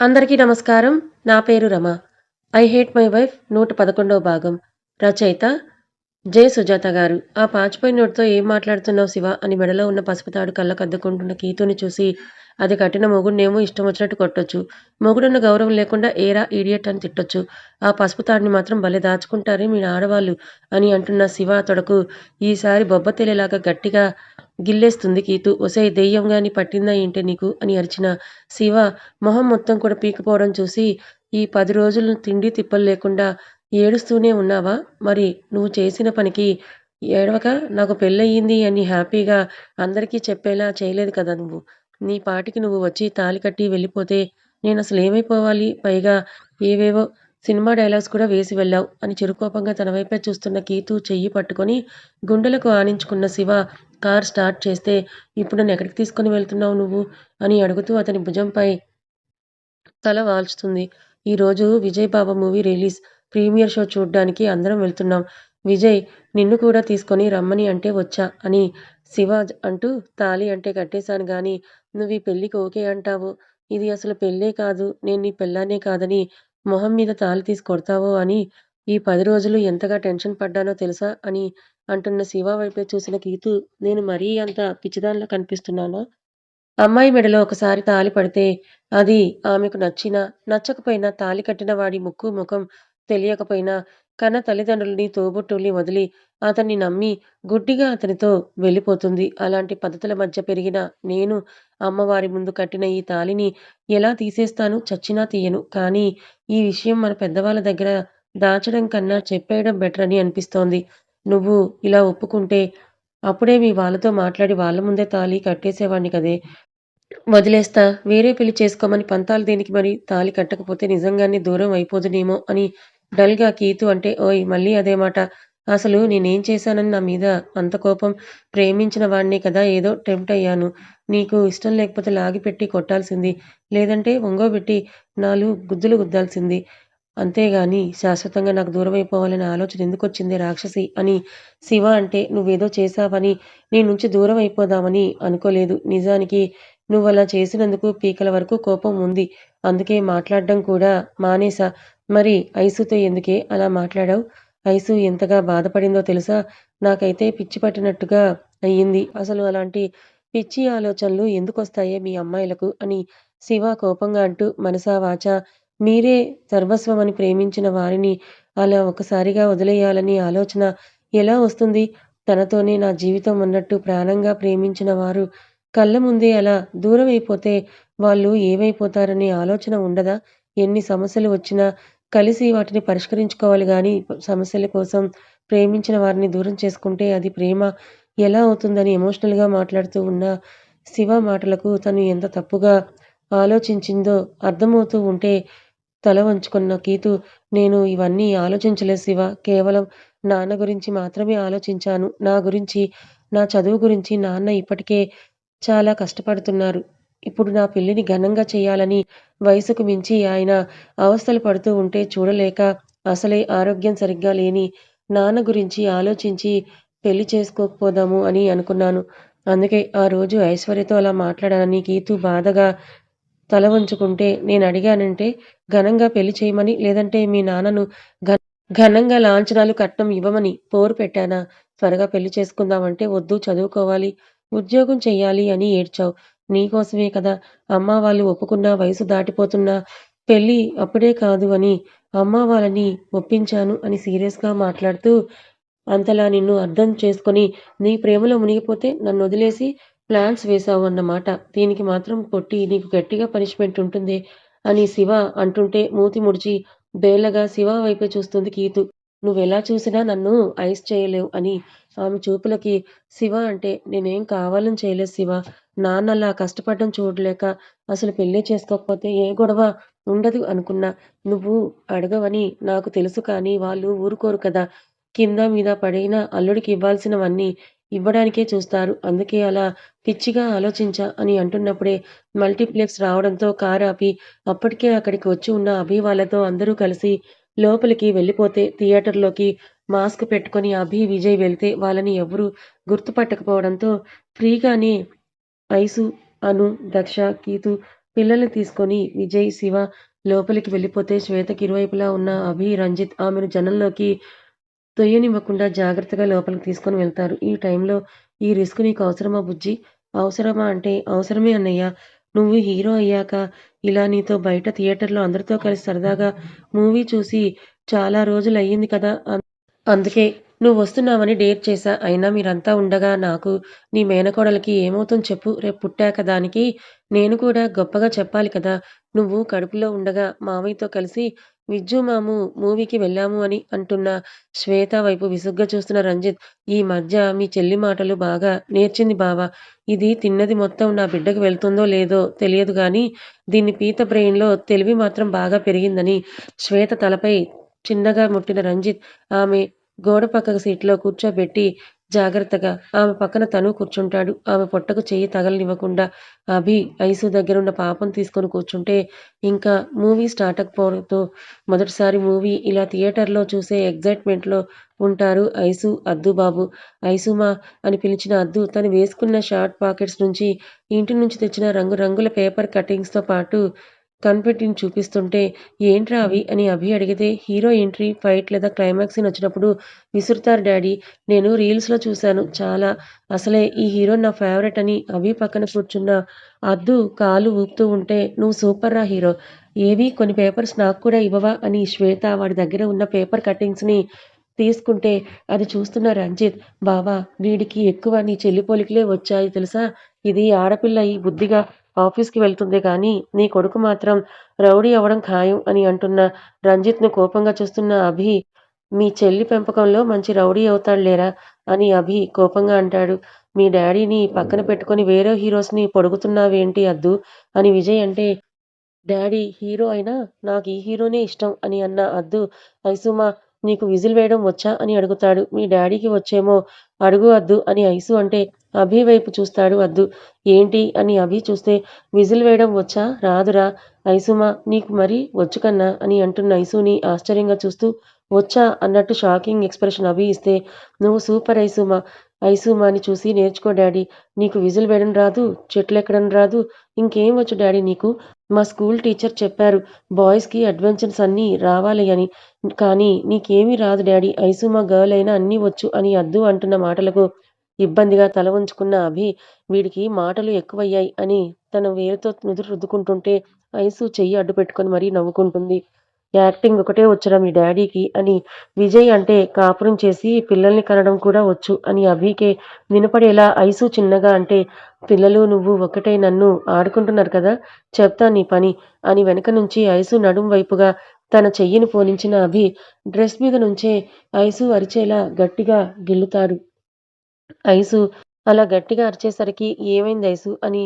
అందరికీ నమస్కారం. నా పేరు Rama. I hate my wife నూట పదకొండవ భాగం. రచయిత జే సుజాత గారు. ఆ పాచిపోయిన నోటితో ఏం మాట్లాడుతున్నావు శివ అని మెడలో ఉన్న పసుపు తాడు కళ్ళకు కీతుని చూసి అది కట్టిన మొగుడినేమో ఇష్టం వచ్చినట్టు కొట్టొచ్చు. మొగుడున్న గౌరవం లేకుండా ఏరా ఈడియట్ అని తిట్టొచ్చు. ఆ పసుపు తాడిని మాత్రం భలే దాచుకుంటారే మీ ఆడవాళ్ళు అని అంటున్న శివ తొడకు ఈసారి బొబ్బ తెలియలాగా గట్టిగా గిల్లేస్తుంది కీతు. ఒసే దెయ్యం గాని పట్టిందా ఏంటి నీకు అని అరిచిన శివ మొహం మొత్తం కూడా పీకపోవడం చూసి ఈ పది రోజులు తిండి తిప్పలు లేకుండా ఏడుస్తూనే ఉన్నావా? మరి నువ్వు చేసిన పనికి ఏడవక నాకు పెళ్ళయింది అని హ్యాపీగా అందరికీ చెప్పేలా చేయలేదు కదా నువ్వు? నీ పాటికి నువ్వు వచ్చి తాలి కట్టి వెళ్ళిపోతే నేను అసలు ఏమైపోవాలి పైగా ఏవేవో సినిమా డైలాగ్స్ కూడా వేసి వెళ్ళావు. అని చిరుకోపంగా తన వైపే చూస్తున్న కీతు చెయ్యి పట్టుకొని గుండెలకు ఆనించుకున్న శివ కార్ స్టార్ట్ చేస్తే ఇప్పుడు నన్ను ఎక్కడికి తీసుకొని వెళ్తున్నావు నువ్వు? అని అడుగుతూ అతని భుజంపై తల వాల్చుతుంది. ఈరోజు Vijay Baba movie release. Premiere show చూడ్డానికి అందరం వెళ్తున్నాం. విజయ్ నిన్ను కూడా తీసుకొని రమ్మని అంటే వచ్చా అని శివ అంటూ తాళి అంటే కట్టేశాను కానీ నువ్వు ఈ పెళ్ళికి ఓకే అంటావు. ఇది అసలు పెళ్ళే కాదు. నేను నీ పెళ్ళానే కాదని మొహం మీద తాళి తీసి కొడతావో అని ఈ పది రోజులు ఎంతగా టెన్షన్ పడ్డానో తెలుసా? అని అంటున్న శివ వైపే చూసిన కీతు నేను మరీ అంత పిచ్చిదానిలా కనిపిస్తున్నానా? అమ్మాయి మెడలో ఒకసారి తాళి పడితే అది ఆమెకు నచ్చినా నచ్చకపోయినా తాళి కట్టిన వాడి ముక్కు ముఖం తెలియకపోయినా కన్న తల్లిదండ్రుల్ని తోబుట్టుల్ని వదిలి అతన్ని నమ్మి గుడ్డిగా అతనితో వెళ్ళిపోతుంది. అలాంటి పద్ధతుల మధ్య పెరిగిన నేను అమ్మవారి ముందు కట్టిన ఈ తాళిని ఎలా తీసేస్తాను చచ్చినా తీయను. కానీ ఈ విషయం మన పెద్దవాళ్ళ దగ్గర దాచడం కన్నా చెప్పేయడం బెటర్ అని అనిపిస్తోంది. నువ్వు ఇలా ఒప్పుకుంటే అప్పుడే మీ వాళ్ళతో మాట్లాడి వాళ్ళ ముందే తాళి కట్టేసేవాడిని కదే. వదిలేస్తా వేరే పెళ్ళి చేసుకోమని పంతాలు దేనికి మరి తాళి కట్టకపోతే నిజంగానే దూరం అయిపోదునేమో అని డల్గా కీతు అంటే ఓయ్ మళ్ళీ అదే మాట. అసలు నేనేం చేశానని నా మీద అంత కోపం ప్రేమించిన వాడినే కదా ఏదో టెంప్ట్ అయ్యాను. నీకు ఇష్టం లేకపోతే లాగిపెట్టి కొట్టాల్సింది. లేదంటే ఒంగోబెట్టి నాలుగు గుద్దులు గుద్దాల్సింది. అంతేగాని శాశ్వతంగా నాకు దూరం అయిపోవాలనే ఆలోచన ఎందుకు వచ్చింది రాక్షసి అని. శివ అంటే నువ్వేదో చేశావని నీ నుంచి దూరం అయిపోదామని అనుకోలేదు. నిజానికి నువ్వు అలా చేసినందుకు పీకల వరకు కోపం ఉంది. అందుకే మాట్లాడడం కూడా మానేసా మరి ఐసుతో ఎందుకే అలా మాట్లాడావు? ఐసు ఎంతగా బాధపడిందో తెలుసా? నాకైతే పిచ్చి పట్టినట్టుగా అయ్యింది. అసలు అలాంటి పిచ్చి ఆలోచనలు ఎందుకొస్తాయే మీ అమ్మాయిలకు? అని శివ కోపంగా అంటూ మనసా వాచ మీరే సర్వస్వమని ప్రేమించిన వారిని అలా ఒకసారిగా వదిలేయాలని ఆలోచన ఎలా వస్తుంది? తనతోనే నా జీవితం అన్నట్టు ప్రాణంగా ప్రేమించిన వారు కళ్ళ ముందే అలా దూరం అయిపోతే వాళ్ళు ఏమైపోతారనే ఆలోచన ఉండదా? ఎన్ని సమస్యలు వచ్చినా కలిసి వాటిని పరిష్కరించుకోవాలి కానీ సమస్యల కోసం ప్రేమించిన వారిని దూరం చేసుకుంటే అది ప్రేమ ఎలా అవుతుందని ఎమోషనల్గా మాట్లాడుతూ ఉన్న శివ మాటలకు తను ఎంత తప్పుగా ఆలోచించిందో అర్థమవుతూ ఉంటే తల వంచుకున్న కీతు నేను ఇవన్నీ ఆలోచించలేదు శివ. కేవలం నాన్న గురించి మాత్రమే ఆలోచించాను. నా గురించి నా చదువు గురించి నాన్న ఇప్పటికే చాలా కష్టపడుతున్నారు. ఇప్పుడు నా పెళ్ళిని ఘనంగా చేయాలని వయసుకు మించి ఆయన అవస్థలు పడుతూ ఉంటే చూడలేక అసలే ఆరోగ్యం సరిగ్గా లేని నాన్న గురించి ఆలోచించి పెళ్ళి చేసుకోకపోదాము అని అనుకున్నాను. అందుకే ఆ రోజు ఐశ్వర్యతో అలా మాట్లాడానని గీతు బాధగా తల వంచుకుంటే నేను అడిగానంటే ఘనంగా పెళ్ళి చేయమని? లేదంటే మీ నాన్నను ఘనంగా లాంఛనాలు కట్నం ఇవ్వమని పోరు పెట్టానా? త్వరగా పెళ్ళి చేసుకుందామంటే వద్దు చదువుకోవాలి ఉద్యోగం చెయ్యాలి అని ఏడ్చావు. నీకోసమే కదా అమ్మ వాళ్ళు ఒప్పుకున్న వయసు దాటిపోతున్నా పెళ్ళి అప్పుడే కాదు అని అమ్మ వాళ్ళని ఒప్పించాను అని సీరియస్గా మాట్లాడుతూ అంతలా నిన్ను అర్థం చేసుకొని నీ ప్రేమలో మునిగిపోతే నన్ను వదిలేసి ప్లాన్స్ వేశావు అన్నమాట. దీనికి మాత్రం కొట్టి నీకు గట్టిగా పనిష్మెంట్ ఉంటుంది అని శివ అంటుంటే మూతి ముడిచి బేలగా శివ వైపే చూస్తుంది కీతు. నువ్వెలా చూసినా నన్ను ఐస్ చేయలేవు అని. ఆమె చూపులకి శివ అంటే నేనేం కావాలని చేయలేదు శివ. నాన్నలా కష్టపడడం చూడలేక అసలు పెళ్ళి చేసుకోకపోతే ఏ గొడవ ఉండదు అనుకున్నా. నువ్వు అడగవని నాకు తెలుసు కానీ వాళ్ళు ఊరుకోరు కదా. కింద మీద పడిన అల్లుడికి ఇవ్వాల్సినవన్నీ ఇవ్వడానికే చూస్తారు. అందుకే అలా పిచ్చిగా ఆలోచించా అని అంటున్నప్పుడే మల్టీప్లెక్స్ రావడంతో కారు ఆపి అప్పటికే అక్కడికి వచ్చి ఉన్న అభి వాళ్ళతో అందరూ కలిసి లోపలికి వెళ్ళిపోతే థియేటర్లోకి మాస్క్ పెట్టుకొని అభి విజయ్ వెళ్తే వాళ్ళని ఎవరూ గుర్తుపట్టకపోవడంతో ఫ్రీగానే ఐసు అను దక్ష కీతు పిల్లల్ని తీసుకొని విజయ్, శివ లోపలికి వెళ్ళిపోతే శ్వేతకి ఇరువైపులా ఉన్న అభి, రంజిత్ ఆమెను జనంలోకి తొయ్యనివ్వకుండా జాగ్రత్తగా లోపలికి తీసుకొని వెళ్తారు. ఈ టైంలో ఈ రిస్క్ నీకు అవసరమా బుజ్జి అవసరమా అంటే అవసరమే అన్నయ్య. నువ్వు హీరో అయ్యాక ఇలా నీతో బయట థియేటర్లో అందరితో కలిసి సరదాగా మూవీ చూసి చాలా రోజులు అయ్యింది కదా! అందుకే నువ్వు వస్తున్నావని డేర్ చేశా. అయినా మీరంతా ఉండగా నాకు, నీ మేనకోడలకి ఏమవుతుంది చెప్పు? రేపు పుట్టాక దానికి నేను కూడా గొప్పగా చెప్పాలి కదా! నువ్వు కడుపులో ఉండగా మామయ్యతో కలిసి విజ్జుమాము మూవీకి వెళ్ళాము అని అంటున్న శ్వేత వైపు విసుగ్గా చూస్తున్న రంజిత్, ఈ మధ్య మీ చెల్లి మాటలు బాగా నేర్చింది బావా! ఇది తిన్నది మొత్తం నా బిడ్డకి వెళ్తుందో లేదో తెలియదు కానీ దీని పీత బ్రెయిన్‌లో తెలివి మాత్రం బాగా పెరిగిందని శ్వేత తలపై చిన్నగా ముట్టిన రంజిత్ ఆమె గోడ పక్కకు సీట్లో కూర్చోబెట్టి జాగ్రత్తగా ఆమె పక్కన తను కూర్చుంటాడు. ఆమె పొట్టకు చెయ్యి తగలనివ్వకుండా అభి, ఐసు దగ్గరున్న పాపను తీసుకొని కూర్చుంటే ఇంకా మూవీ స్టార్ట్ అకపోవడంతో మొదటిసారి మూవీ ఇలా థియేటర్లో చూసే ఎగ్జైట్‌మెంట్‌లో ఉంటారు ఐసు, అద్దు బాబు. ఐసుమా అని పిలిచిన అద్దు తను వేసుకున్న షార్ట్ పాకెట్స్ నుంచి ఇంటి నుంచి తెచ్చిన రంగురంగుల పేపర్ కటింగ్స్తో పాటు కన్ఫెట్టిని చూపిస్తుంటే ఏంట్రా అవి అని అభి అడిగితే హీరో ఎంట్రీ, ఫైట్ లేదా క్లైమాక్స్ నచ్చినప్పుడు వచ్చినప్పుడు విసురుతారు డాడీ. నేను రీల్స్‌లో చూశాను చాలా. అసలే ఈ హీరో నా ఫేవరెట్ అని అభి పక్కన కూర్చున్న అద్దు కాలు ఊపుతూ ఉంటే నువ్వు సూపర్ రా హీరో. ఏవి కొన్ని పేపర్స్ నాకు కూడా ఇవ్వవా అని శ్వేత వాడి దగ్గర ఉన్న పేపర్ కట్టింగ్స్‌ని తీసుకుంటే అది చూస్తున్న రంజిత్, బావా వీడికి ఎక్కువ నీ చెల్లి పోలికలే వచ్చాయి తెలుసా? ఇది ఆడపిల్ల అయి బుద్ధిగా ఆఫీస్‌కి వెళ్తుందే కానీ నీ కొడుకు మాత్రం రౌడీ అవ్వడం ఖాయం అని అంటున్న రంజిత్‌ను కోపంగా చూస్తున్న అభి, మీ చెల్లి పెంపకంలో మంచి రౌడీ అవుతాడులేరా అని అభి కోపంగా అంటాడు. మీ డాడీని పక్కన పెట్టుకొని వేరే హీరోస్‌ని పొడుగుతున్నావేంటి అద్దు అని విజయ్ అంటే డాడీ హీరో అయినా నాకు ఈ హీరోనే ఇష్టం అని అన్న అద్దు, ఐసుమా నీకు విజిల్ వేయడం వచ్చా అని అడుగుతాడు. మీ డాడీకి వచ్చేమో అడుగు అద్దు అని ఐసు అంటే అభి వైపు చూస్తాడు అద్దు. ఏంటి అని అభి చూస్తే విజిల్ వేయడం వచ్చా? రాదురా ఐసుమా నీకు మరి వచ్చు కన్నా అని అంటున్న ఐసుని ఆశ్చర్యంగా చూస్తూ వచ్చా అన్నట్టు షాకింగ్ ఎక్స్‌ప్రెషన్ అభి ఇస్తే నువ్వు సూపర్ ఐసుమా. ఐసుమాని చూసి నేర్చుకో డాడీ. నీకు విజిల్ వేయడం రాదు, చెట్లెక్కడం రాదు, ఇంకేం వచ్చు డాడీ నీకు? మా స్కూల్ టీచర్ చెప్పారు బాయ్స్‌కి అడ్వెంచర్స్ అన్నీ రావాలి అని. కానీ నీకేమీ రాదు డాడీ. ఐసుమా గర్ల్ అయినా అన్నీ వచ్చు అని అద్దు అంటున్న మాటలకు ఇబ్బందిగా తల ఉంచుకున్న అభి, వీడికి మాటలు ఎక్కువయ్యాయి అని తన వేరుతో నుదురు రుద్దుకుంటుంటే ఐసు చెయ్యి అడ్డు పెట్టుకొని మరీ నవ్వుకుంటుంది. యాక్టింగ్ ఒకటే వచ్చడం మీ డాడీకి అని విజయ్ అంటే కాపురం చేసి పిల్లల్ని కనడం కూడా వచ్చు అని అభికే వినపడేలా ఐసు చిన్నగా అంటే పిల్లలు నువ్వు ఒక్కటే నన్ను ఆడుకుంటున్నారు కదా! చెప్తా నీ పని అని వెనక నుంచి ఐసు నడుం వైపుగా తన చెయ్యిని పోనించిన అభి డ్రెస్ మీద నుంచే ఐసు అరిచేలా గట్టిగా గిల్లుతాడు. ఐసు అలా గట్టిగా అరిచేసరికి ఏమైంది ఐసు అని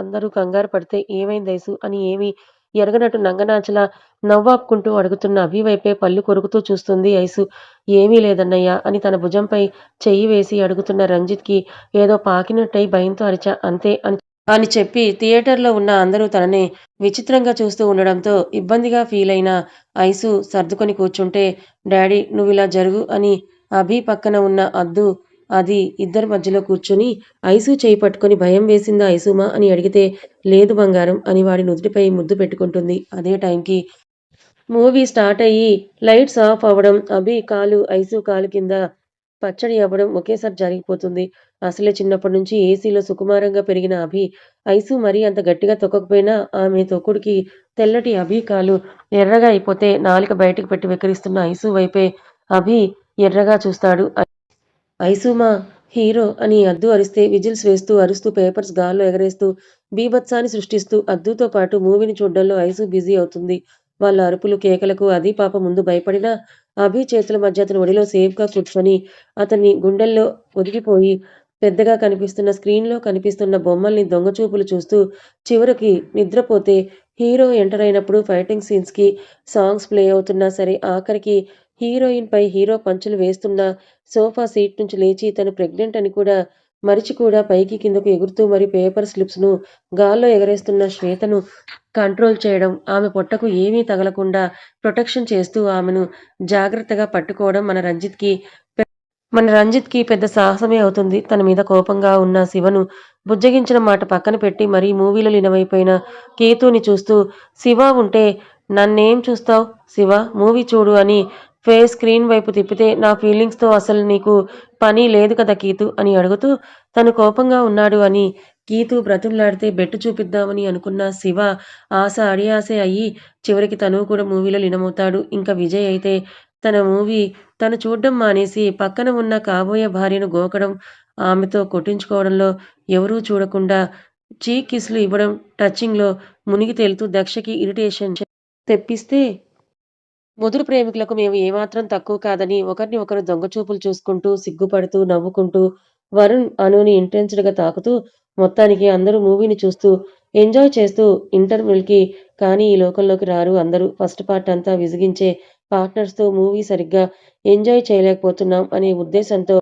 అందరూ కంగారు పడితే ఏమైంది ఐసు అని ఏమీ ఎరగనట్టు నంగనాచల నవ్వాపుకుంటూ అడుగుతున్న అభి వైపే పళ్ళు కొరుకుతూ చూస్తుంది ఐసు. ఏమీ లేదన్నయ్య అని తన భుజంపై చెయ్యి వేసి అడుగుతున్న రంజిత్‌కి ఏదో పాకినట్టయి భయంతో అరిచా అంతే అని అని చెప్పి థియేటర్లో ఉన్న అందరూ తననే విచిత్రంగా చూస్తూ ఉండడంతో ఇబ్బందిగా ఫీల్ అయిన ఐసు సర్దుకొని కూర్చుంటే డాడీ నువ్వు ఇలా జరుగు అని అభి పక్కన ఉన్న అద్దు అది ఇద్దరి మధ్యలో కూర్చుని ఐసు చేయి పట్టుకొని భయం వేసిందా ఐసుమా అని అడిగితే లేదు బంగారం అని వాడి నుదుటిపై ముద్దు పెట్టుకుంటుంది. అదే టైంకి మూవీ స్టార్ట్ అయ్యి లైట్స్ ఆఫ్ అవ్వడం అభి కాలు ఐసు కాలు కింద పచ్చడి అవ్వడం ఒకేసారి జరిగిపోతుంది. అసలే చిన్నప్పటి నుంచి ఏసీలో సుకుమారంగా పెరిగిన అభి, ఐసు మరీ అంత గట్టిగా తొక్కకపోయినా ఆమె తొక్కుడుకి తెల్లటి అభి కాలు ఎర్రగా అయిపోతే నాలుక బయటకు పెట్టి వెక్కిరిస్తున్న ఐసు వైపే అభి ఎర్రగా చూస్తాడు. ఐసుమా హీరో అని అద్దు అరిస్తే విజిల్స్ వేస్తూ అరుస్తూ పేపర్స్ గాల్లో ఎగరేస్తూ బీభత్సాన్ని సృష్టిస్తూ అద్దుతో పాటు మూవీని చూడడంలో ఐసు బిజీ అవుతుంది. వాళ్ళ అరుపులు, కేకలకు అది పాపం ముందు భయపడినా అభి చేతుల మధ్య అతని ఒడిలో సేఫ్‌గా కూర్చొని అతన్ని గుండెల్లో ఒదిగిపోయి పెద్దగా కనిపిస్తున్న స్క్రీన్‌లో కనిపిస్తున్న బొమ్మల్ని దొంగచూపులు చూస్తూ చివరికి నిద్రపోతే హీరో ఎంటర్ అయినప్పుడు ఫైటింగ్ సీన్స్‌కి సాంగ్స్ ప్లే అవుతున్నా సరే ఆఖరికి హీరోయిన్ పై హీరో పంచులు వేస్తున్నా సోఫా సీట్ నుంచి లేచి తను ప్రెగ్నెంట్ అని కూడా మరిచి కూడా పైకి కిందకు ఎగురుతూ మరి పేపర్ స్లిప్స్‌ను గాల్లో ఎగరేస్తున్న శ్వేతను కంట్రోల్ చేయడం, ఆమె పొట్టకు ఏమీ తగలకుండా ప్రొటెక్షన్ చేస్తూ ఆమెను జాగ్రత్తగా పట్టుకోవడం మన రంజిత్‌కి మన రంజిత్‌కి పెద్ద సాహసమే అవుతుంది. తన మీద కోపంగా ఉన్న శివను బుజ్జగించిన మాట పక్కన పెట్టి మరీ మూవీలో లీనమైపోయిన కేతుని చూస్తూ శివ ఉంటే నన్నేం చూస్తావు శివ మూవీ చూడు అని ఫేస్ స్క్రీన్ వైపు తిప్పితే నా ఫీలింగ్స్‌తో అసలు నీకు పని లేదు కదా కీతు అని అడుగుతూ తను కోపంగా ఉన్నాడు అని కీతు బ్రతుమ్లాడితే బెట్టు చూపిద్దామని అనుకున్న శివ ఆశ అడియాసే అయ్యి చివరికి తను కూడా మూవీలో లీనమవుతాడు. ఇంకా విజయ్ అయితే తన మూవీ తను చూడ్డం మానేసి పక్కన ఉన్న కాబోయే భార్యను గోకడం, ఆమెతో కొట్టించుకోవడంలో ఎవరూ చూడకుండా చీక్ కిస్‌లు ఇవ్వడం, టచ్చింగ్లో మునిగి తేలుతూ దక్షకి ఇరిటేషన్ తెప్పిస్తే ముదురు ప్రేమికులకు మేము ఏమాత్రం తక్కువ కాదని ఒకరిని ఒకరు దొంగచూపులు చూసుకుంటూ, సిగ్గుపడుతూ, నవ్వుకుంటూ వరుణ్, అనుని ఇంటెన్స్డ్‌గా తాకుతూ మొత్తానికి అందరూ మూవీని చూస్తూ, ఎంజాయ్ చేస్తూ ఇంటర్వెల్‌కి కానీ ఈ లోకంలోకి రారు అందరూ. ఫస్ట్ పార్ట్ అంతా విసిగించే పార్ట్నర్స్‌తో మూవీ సరిగ్గా ఎంజాయ్ చేయలేకపోతున్నాం అనే ఉద్దేశంతో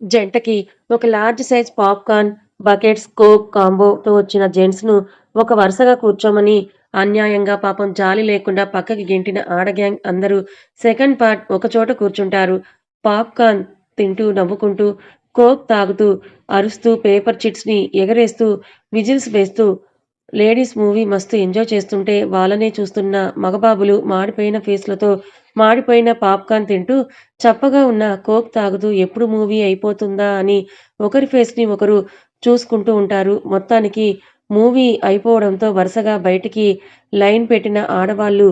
జంటకి ఒక large size popcorn, buckets, coke కాంబోతో వచ్చిన జెంట్స్‌ను ఒక వరుసగా కూర్చోమని అన్యాయంగా పాపం జాలి లేకుండా పక్కకి గెంటిన ఆడ గ్యాంగ్ అందరూ సెకండ్ పార్ట్ ఒకచోట కూర్చుంటారు. పాప్‌కార్న్ తింటూ నవ్వుకుంటూ, కోక్ తాగుతూ, అరుస్తూ పేపర్ చిట్స్‌ని ఎగరేస్తూ, విజిల్స్ వేస్తూ లేడీస్ మూవీ మస్తు ఎంజాయ్ చేస్తుంటే వాళ్ళనే చూస్తున్న మగబాబులు మాడిపోయిన ఫేస్‌లతో మాడిపోయిన పాప్‌కార్న్ తింటూ, చప్పగా ఉన్న కోక్ తాగుతూ ఎప్పుడు మూవీ అయిపోతుందా అని ఒకరి ఫేస్‌ని ఒకరు చూసుకుంటూ ఉంటారు. మొత్తానికి మూవీ అయిపోవడంతో వరుసగా బయటికి లైన్ పెట్టిన ఆడవాళ్ళు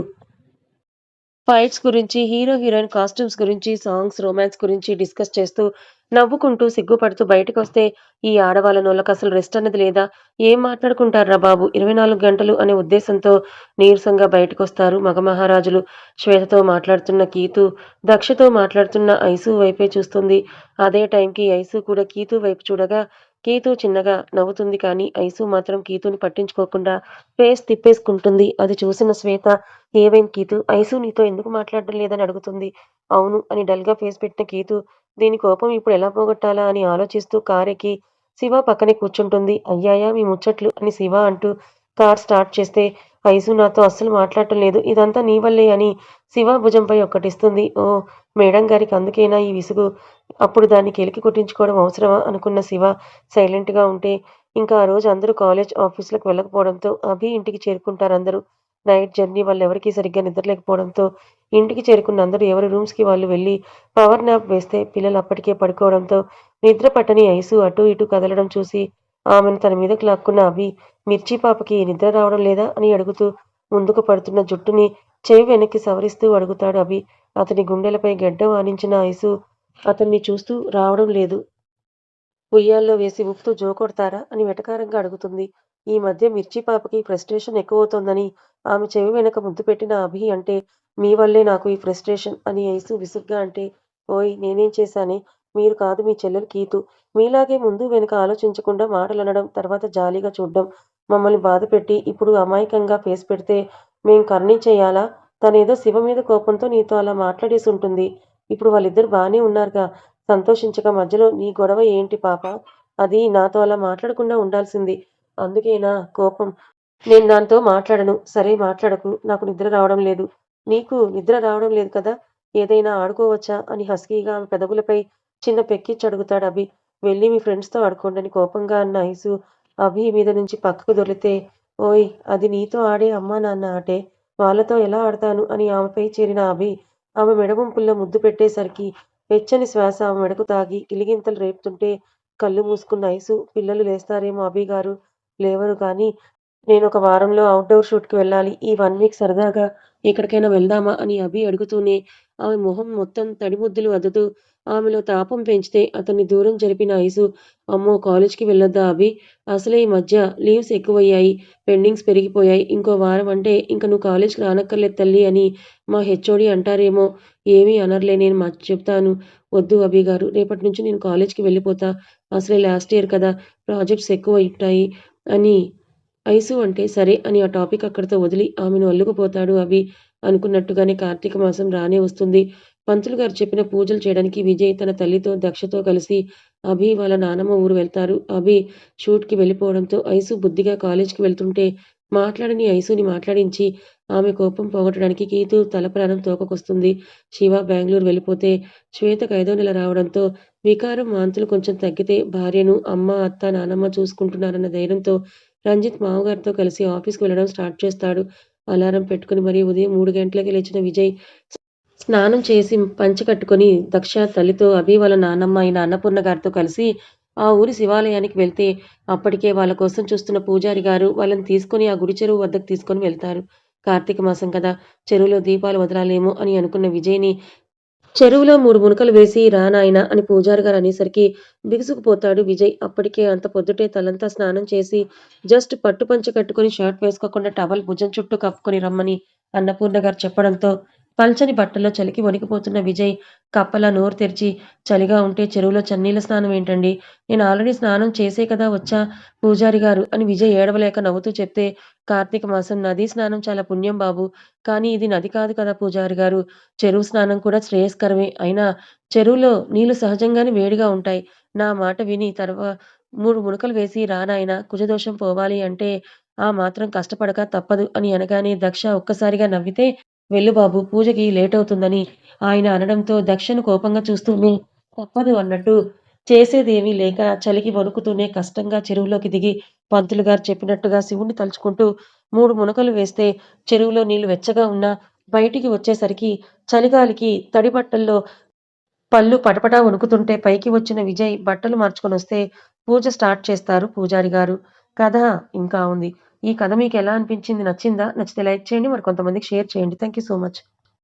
ఫైట్స్ గురించి, హీరో, హీరోయిన్ కాస్ట్యూమ్స్ గురించి, సాంగ్స్, రొమాన్స్ గురించి డిస్కస్ చేస్తూ, నవ్వుకుంటూ, సిగ్గుపడుతూ బయటకొస్తే ఈ ఆడవాళ్ళ నోళ్ళకసలు రెస్ట్ అన్నది లేదా? ఏం మాట్లాడుకుంటారా బాబు! 24 గంటలు అనే ఉద్దేశంతో నీరసంగా బయటకొస్తారు మగమహారాజులు. శ్వేతతో మాట్లాడుతున్న కీతు దక్షతో మాట్లాడుతున్న ఐసు వైపే చూస్తుంది. అదే టైంకి ఐసు కూడా కీతు వైపు చూడగా, కీతు చిన్నగా నవ్వుతుంది కానీ ఐసు మాత్రం కీతుని పట్టించుకోకుండా ఫేస్ తిప్పేసుకుంటుంది. అది చూసిన శ్వేత ఏవైంది కీతు ఐసు నీతో ఎందుకు మాట్లాడడం లేదని అడుగుతుంది. అవును అని డల్‌గా ఫేస్ పెట్టిన కీతు దీని కోపం ఇప్పుడు ఎలా పోగొట్టాలా అని ఆలోచిస్తూ కారెక్కి శివ పక్కనే కూర్చుంటుంది. అయ్యాయా మీ ముచ్చట్లు అని శివ అంటూ కార్ స్టార్ట్ చేస్తే ఐసు నాతో అస్సలు మాట్లాడటం లేదు. ఇదంతా నీ వల్లే అని శివ భుజంపై ఒక్కటిస్తుంది. ఓ మేడం గారికి అందుకేనా ఈ విసుగు? అప్పుడు దాన్ని కెలికి కుట్టించుకోవడం అవసరమా? అనుకున్న శివ సైలెంట్‌గా ఉంటే ఇంకా ఆ రోజు అందరూ కాలేజ్, ఆఫీసులకు వెళ్ళకపోవడంతో అభి ఇంటికి చేరుకుంటారు అందరూ నైట్ జర్నీ వాళ్ళు ఎవరికీ సరిగ్గా నిద్రలేకపోవడంతో ఇంటికి చేరుకున్న అందరూ ఎవరి రూమ్స్‌కి వాళ్ళు వెళ్ళి పవర్ నాప్ వేస్తే పిల్లలు అప్పటికే పడుకోవడంతో నిద్ర పట్టని ఐసు అటు ఇటు కదలడం చూసి ఆమెను తన మీదకి లాక్కున్న అవి మిర్చి పాపకి నిద్ర రావడం లేదా? అని అడుగుతూ ముందుకు పడుతున్న జుట్టుని చెవి వెనక్కి సవరిస్తూ అడుగుతాడు అభి. అతని గుండెలపై గడ్డ ఆనించిన ఐసు అతన్ని చూస్తూ రావడం లేదు. ఉయ్యాల్లో వేసి ఊపుతూ జోకొడతారా అని వెటకారంగా అడుగుతుంది. ఈ మధ్య మిర్చి పాపకి ఫ్రస్ట్రేషన్ ఎక్కువవుతోందని ఆమె చెవి వెనక ముద్దు పెట్టిన అభి అంటే మీ వల్లే నాకు ఈ ఫ్రస్ట్రేషన్ అని ఐసు విసుగ్గా అంటే ఓయ్ నేనేం చేశానే? మీరు కాదు మీ చెల్లెలు కీతు మీలాగే ముందు వెనుక ఆలోచించకుండా మాటలు అనడం తర్వాత జాలీగా చూడడం మమ్మల్ని బాధపెట్టి ఇప్పుడు అమాయకంగా ఫేస్ పెడితే మేం చేయాలా తనేదో శివ మీద కోపంతో నీతో అలా మాట్లాడేసి ఉంటుంది ఇప్పుడు వాళ్ళిద్దరు బాగానే ఉన్నారుగా సంతోషించక మధ్యలో నీ గొడవ ఏంటి పాప అది నాతో అలా మాట్లాడకుండా ఉండాల్సింది. అందుకేనా కోపం? నేను దాంతో మాట్లాడను. సరే మాట్లాడకు. నాకు నిద్ర రావడం లేదు. నీకు నిద్ర రావడం లేదు కదా? ఏదైనా ఆడుకోవచ్చా? అని హస్కీగా ఆమె పెదవులపై చిన్న పెక్కిచ్చి అడుగుతాడు అభి. వెళ్ళి మీ ఫ్రెండ్స్‌తో ఆడుకోండని కోపంగా అన్న ఐసు అభి మీద నుంచి పక్కకు దొరితే ఓయ్ అది నీతో ఆడే అమ్మా నాన్న ఆటే. వాళ్ళతో ఎలా ఆడతాను అని ఆమెపై చేరిన అభి ఆమె మెడగుంపుల్లో ముద్దు పెట్టేసరికి వెచ్చని శ్వాస ఆమె మెడకు తాగి గిలిగింతలు రేపుతుంటే కళ్ళు మూసుకున్న ఐసు పిల్లలు లేస్తారేమో అభి గారు లేవరు కానీ నేను ఒక వారంలో అవుట్డోర్ షూట్‌కి వెళ్ళాలి. ఈ వన్ వీక్ సరదాగా ఎక్కడికైనా వెళ్దామా? అని అభి అడుగుతూనే ఆమె మొహం మొత్తం తడిముద్దులు అద్దుతూ ఆమెలో తాపం పెంచితే అతన్ని దూరం జరిపిన ఐసు అమ్మో కాలేజ్‌కి వెళ్ళొద్దా అభి? అసలే ఈ మధ్య లీవ్స్ ఎక్కువయ్యాయి. పెండింగ్స్ పెరిగిపోయాయి. ఇంకో వారం అంటే ఇంక నువ్వు కాలేజ్‌కి రానక్కర్లేదు తల్లి అని మా హెచ్ఓడి అంటారేమో. ఏమీ అనర్లే నేను మా చెప్తాను. వద్దు అభి గారు రేపటి నుంచి నేను కాలేజ్‌కి వెళ్ళిపోతా. అసలే లాస్ట్ ఇయర్ కదా! ప్రాజెక్ట్స్ ఎక్కువ ఉంటాయి అని ఐసు అంటే సరే అని ఆ టాపిక్ అక్కడితో వదిలి ఆమెను అల్లుకుపోతాడు అభి. అనుకున్నట్టుగానే కార్తీక మాసం రానే వస్తుంది. పంతులు గారు చెప్పిన పూజలు చేయడానికి విజయ్ తన తల్లితో, దక్షతో కలిసి అభి వాళ్ళ నానమ్మ ఊరు వెళ్తారు. అభి షూట్‌కి వెళ్ళిపోవడంతో ఐసు బుద్ధిగా కాలేజ్‌కి వెళ్తుంటే మాట్లాడని ఐసుని మాట్లాడించి ఆమె కోపం పోగొట్టడానికి కీతు తల ప్రాణం తోకకొస్తుంది. శివ బెంగళూరు వెళ్ళిపోతే శ్వేతకు ఐదో నెల రావడంతో వికారం, వాంతులు కొంచెం తగ్గితే భార్యను అమ్మ, అత్త, నానమ్మ చూసుకుంటున్నారన్న ధైర్యంతో రంజిత్ మామగారితో కలిసి ఆఫీస్‌కి వెళ్ళడం స్టార్ట్ చేస్తాడు. అలారం పెట్టుకుని మరీ ఉదయం మూడు గంటలకే లేచిన విజయ్ స్నానం చేసి పంచకట్టుకుని దక్ష తల్లితో అభి వాళ్ళ నాన్నమ్మ అయిన అన్నపూర్ణ గారితో కలిసి ఆ ఊరి శివాలయానికి వెళ్తే అప్పటికే వాళ్ళ కోసం చూస్తున్న పూజారి గారు వాళ్ళని తీసుకొని ఆ గుడి చెరువు వద్దకు తీసుకొని వెళ్తారు. కార్తీక మాసం కదా చెరువులో దీపాలు వదలాలేమో అని అనుకున్న విజయ్‌ని చెరువులో మూడు మునకలు వేసి రా నాయనా అని పూజారి గారు అనేసరికి బిగుసుకుపోతాడు విజయ్. అప్పటికే అంత పొద్దుటే తలంతా స్నానం చేసి జస్ట్ పట్టు పంచ కట్టుకుని షర్ట్ వేసుకోకుండా టవల్ భుజం చుట్టూ కప్పుకొని రమ్మని అన్నపూర్ణ గారు చెప్పడంతో పల్చని బట్టల్లో చలికి వణికిపోతున్న విజయ్ కప్పలా నోరు తెరిచి చలిగా ఉంటే చెరువులో చన్నీళ్ళ స్నానం ఏంటండి? నేను ఆల్రెడీ స్నానం చేసే కదా వచ్చా పూజారి గారు అని విజయ్ ఏడవలేక నవ్వుతూ చెప్తే కార్తీక మాసం నదీ స్నానం చాలా పుణ్యం బాబు కానీ ఇది నది కాదు కదా పూజారి గారు. చెరువు స్నానం కూడా శ్రేయస్కరమే. అయినా చెరువులో నీళ్ళు సహజంగానే వేడిగా ఉంటాయి. నా మాట విని తర్వా మూడు మునకలు వేసి రానాయన కుజదోషం పోవాలి అంటే ఆ మాత్రం కష్టపడక తప్పదు అని అనగానే దక్ష ఒక్కసారిగా నవ్వితే వెళ్ళు బాబు పూజకి లేట్ అవుతుందని ఆయన అనడంతో దక్షను కోపంగా చూస్తూనే తప్పదు అన్నట్టు చేసేదేమీ లేక చలికి వణుకుతూనే కష్టంగా చెరువులోకి దిగి పంతులు గారు చెప్పినట్టుగా శివుణ్ణి తలుచుకుంటూ మూడు మునకలు వేస్తే చెరువులో నీళ్ళు వెచ్చగా ఉన్నా బయటికి వచ్చేసరికి చలిగాలికి తడి బట్టల్లో పళ్ళు పటపటా వణుకుతుంటే పైకి వచ్చిన విజయ్ బట్టలు మార్చుకొని వస్తే పూజ స్టార్ట్ చేస్తారు పూజారి గారు. కథ ఇంకా ఉంది. ఈ కథ మీకు ఎలా అనిపించింది? నచ్చిందా? నచ్చితే లైక్ చేయండి. మరి కొంతమందికి షేర్ చేయండి. Thank you so much.